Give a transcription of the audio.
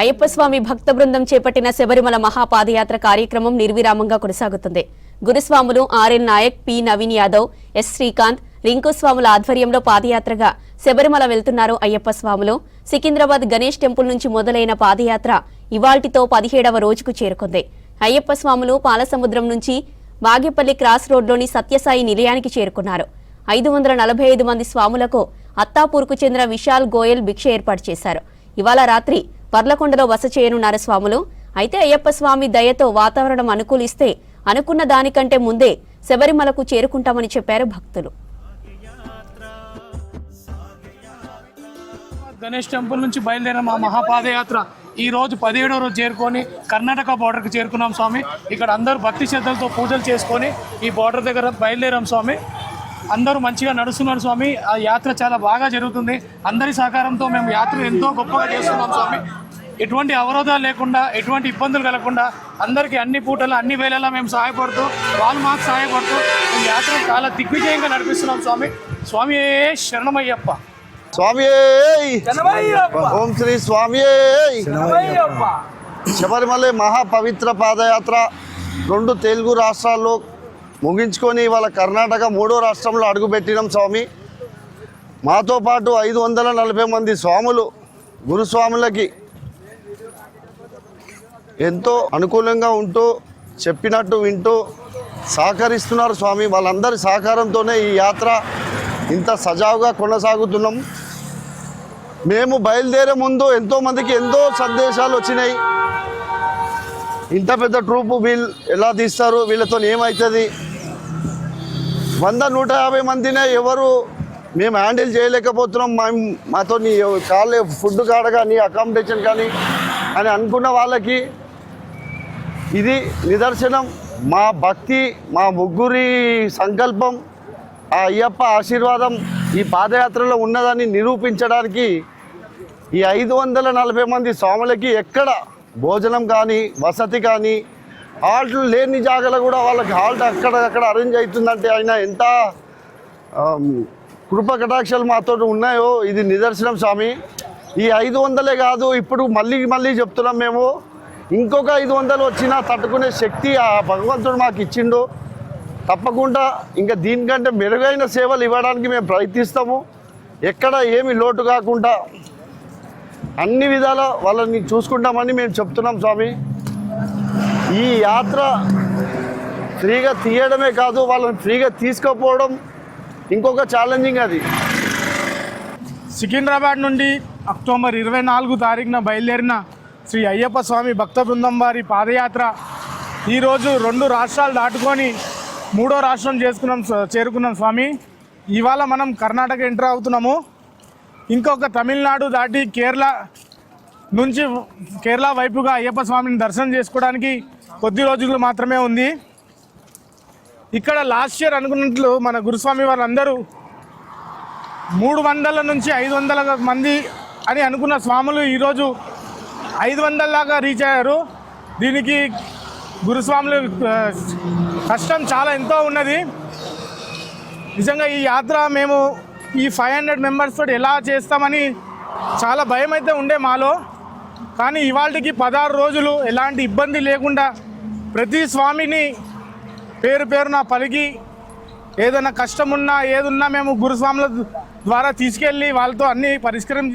అయ్యప్ప స్వామి భక్త బృందం చేపట్టిన శబరిమల మహాపాదయాత్ర కార్యక్రమం నిర్విరామంగా కొనసాగుతుంది. గురుస్వాములు RN Nayak P Naveen Yadav S Srikanth రింకుస్వాముల ఆధ్వర్యంలో పాదయాత్రగా శబరిమల వెళ్తున్నారు అయ్యప్ప స్వాములు. సికింద్రాబాద్ గణేష్ టెంపుల్ నుంచి మొదలైన పాదయాత్ర ఇవాల్టితో పదిహేడవ రోజుకు చేరుకుంది. అయ్యప్ప స్వాములు పాలసముద్రం నుంచి బాగేపల్లి క్రాస్ రోడ్లోని సత్యసాయి నిలయానికి చేరుకున్నారు. ఐదు వందల నలభై ఐదు మంది స్వాములకు అత్తాపూర్కు చెందిన విశాల్ గోయల్ భిక్ష ఏర్పాటు చేశారు. ఇవాళ రాత్రి పర్లకొండలో బస చేయనున్నారు స్వాములు అయితే అయ్యప్ప స్వామి దయతో వాతావరణం అనుకూలిస్తే అనుకున్న దానికంటే ముందే శబరిమలకు చేరుకుంటామని చెప్పారు భక్తులు. గణేష్ టెంపుల్ నుంచి బయలుదేరిన మా మహాపాదయాత్ర ఈ రోజు పదిహేడో రోజు చేరుకొని కర్ణాటక బార్డర్కి చేరుకున్నాం స్వామి. ఇక్కడ అందరూ భక్తి శ్రద్ధలతో పూజలు చేసుకొని ఈ బార్డర్ దగ్గర బయలుదేరాం స్వామి. అందరూ మంచిగా నడుస్తున్నారు స్వామి. ఆ యాత్ర చాలా బాగా జరుగుతుంది. అందరి సహకారంతో మేము యాత్ర ఎంతో గొప్పగా చేస్తున్నాం స్వామి. ఎటువంటి అవరోధాలు లేకుండా ఎటువంటి ఇబ్బందులు కలగకుండా అందరికీ అన్ని పూటలు అన్ని వేళలా మేము సహాయపడుతూ వాళ్ళు మాకు సహాయపడుతూ ఈ యాత్ర చాలా దిగ్విజయంగా నడిపిస్తున్నాం స్వామి. స్వామి శరణమయ్యప్ప. స్వామి ఓం శ్రీ స్వామి శబరిమల మహాపవిత్ర పాదయాత్ర రెండు తెలుగు రాష్ట్రాల్లో ముగించుకొని ఇవాళ కర్ణాటక మూడో రాష్ట్రంలో అడుగుపెట్టినాం స్వామి. మాతో పాటు ఐదు వందల నలభై మంది స్వాములు గురుస్వాములకి ఎంతో అనుకూలంగా ఉంటూ చెప్పినట్టు వింటూ సహకరిస్తున్నారు స్వామి. వాళ్ళందరి సహకారంతోనే ఈ యాత్ర ఇంత సజావుగా కొనసాగుతున్నాం. మేము బయలుదేరే ముందు ఎంతోమందికి ఎంతో సందేశాలు వచ్చినాయి. ఇంత పెద్ద ట్రూపు వీళ్ళు ఎలా తీస్తారు? వీళ్ళతో ఏమవుతుంది వంద నూట యాభై మందినే ఎవరు మేము హ్యాండిల్ చేయలేకపోతున్నాం. మేము మాతో కాలే ఫుడ్ కాడ కానీ అకామిడేషన్ కానీ అని అనుకున్న వాళ్ళకి ఇది నిదర్శనం. మా భక్తి మా ముగ్గురి సంకల్పం ఆ అయ్యప్ప ఆశీర్వాదం ఈ పాదయాత్రలో ఉన్నదని నిరూపించడానికి ఈ ఐదు వందల నలభై మంది స్వాములకి ఎక్కడ భోజనం కానీ వసతి కానీ హాల్ట్లు లేని జాగాలో కూడా వాళ్ళకి హాల్ట్ అక్కడక్కడ అరేంజ్ అవుతుందంటే ఆయన ఎంత కృప కటాక్షాలు మాతో ఉన్నాయో ఇది నిదర్శనం స్వామి. ఈ ఐదు వందలే కాదు ఇప్పుడు మళ్ళీ మళ్ళీ చెప్తున్నాం మేము. ఇంకొక ఐదు వందలు వచ్చినా తట్టుకునే శక్తి ఆ భగవంతుడు మాకు ఇచ్చిండు. తప్పకుండా ఇంకా దీనికంటే మెరుగైన సేవలు ఇవ్వడానికి మేము ప్రయత్నిస్తాము. ఎక్కడ ఏమి లోటు కాకుండా అన్ని విధాల వాళ్ళని చూసుకుంటామని మేము చెప్తున్నాం స్వామి. ఈ యాత్ర ఫ్రీగా తీయడమే కాదు వాళ్ళని ఫ్రీగా తీసుకుపోవడం ఇంకొక ఛాలెంజింగ్ అది. సికింద్రాబాద్ నుండి అక్టోబర్ ఇరవై నాలుగు తారీఖున బయలుదేరిన శ్రీ అయ్యప్ప స్వామి భక్త బృందం వారి పాదయాత్ర. ఈరోజు రెండు రాష్ట్రాలు దాటుకొని మూడో రాష్ట్రం చేసుకున్నాం చేరుకున్నాం స్వామి. ఇవాళ మనం కర్ణాటక ఎంటర్ అవుతున్నాము. ఇంకొక తమిళనాడు దాటి కేరళ నుంచి కేరళ వైపుగా అయ్యప్ప స్వామిని దర్శనం చేసుకోవడానికి కొద్ది రోజులు మాత్రమే ఉంది. ఇక్కడ లాస్ట్ ఇయర్ అనుకున్నట్లు మన గురుస్వామి వారందరూ మూడు వందల నుంచి ఐదు వందల మంది అని అనుకున్న స్వాములు ఈరోజు ఐదు వందల దాకా రీచ్ అయ్యారు. దీనికి గురుస్వాములు కష్టం చాలా ఎంతో ఉన్నది. నిజంగా ఈ యాత్ర మేము ఈ ఫైవ్ హండ్రెడ్ మెంబర్స్ తోటి ఎలా చేస్తామని చాలా భయం అయితే ఉండే మాలో. కానీ ఇవాళకి పదహారు రోజులు ఎలాంటి ఇబ్బంది లేకుండా ప్రతి స్వామిని పేరు పేరున పలికి ఏదైనా కష్టం ఉన్నా ఏదున్నా మేము గురుస్వాముల ద్వారా తీసుకెళ్ళి వాళ్ళతో అన్నీ పరిష్కరం